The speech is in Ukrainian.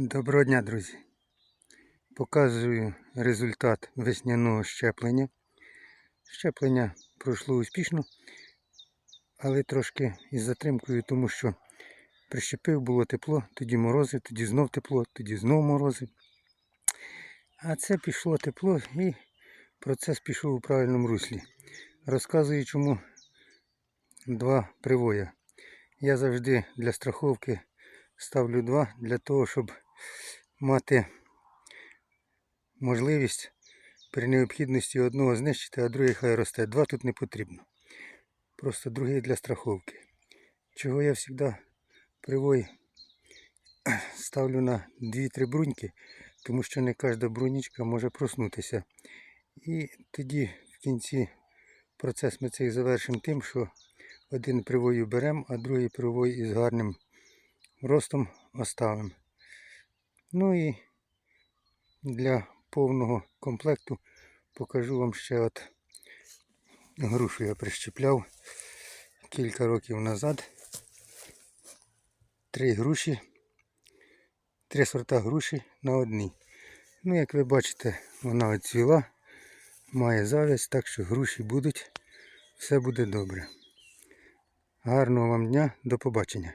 Доброго дня, друзі. Показую результат весняного щеплення. Щеплення пройшло успішно, але трошки із затримкою, тому що прищепив, було тепло, тоді морози, тоді знов тепло, тоді знов морози. А це пішло тепло і процес пішов у правильному руслі. Розказую, чому два привоя. Я завжди для страховки ставлю два для того, щоб мати можливість при необхідності одного знищити, а другий хай росте. Два тут не потрібно. Просто другий для страховки. Чого я завжди привой ставлю на 2-3 бруньки, тому що не кожна брунічка може проснутися. І тоді в кінці процес ми цей завершимо тим, що один привою беремо, а другий привой із гарним ростом оставимо. Ну і для повного комплекту покажу вам ще от грушу я прищепляв кілька років назад. Три груші, три сорта груші на одній. Ну, як ви бачите, вона оцвіла, має завязь, так що груші будуть, все буде добре. Гарного вам дня, до побачення.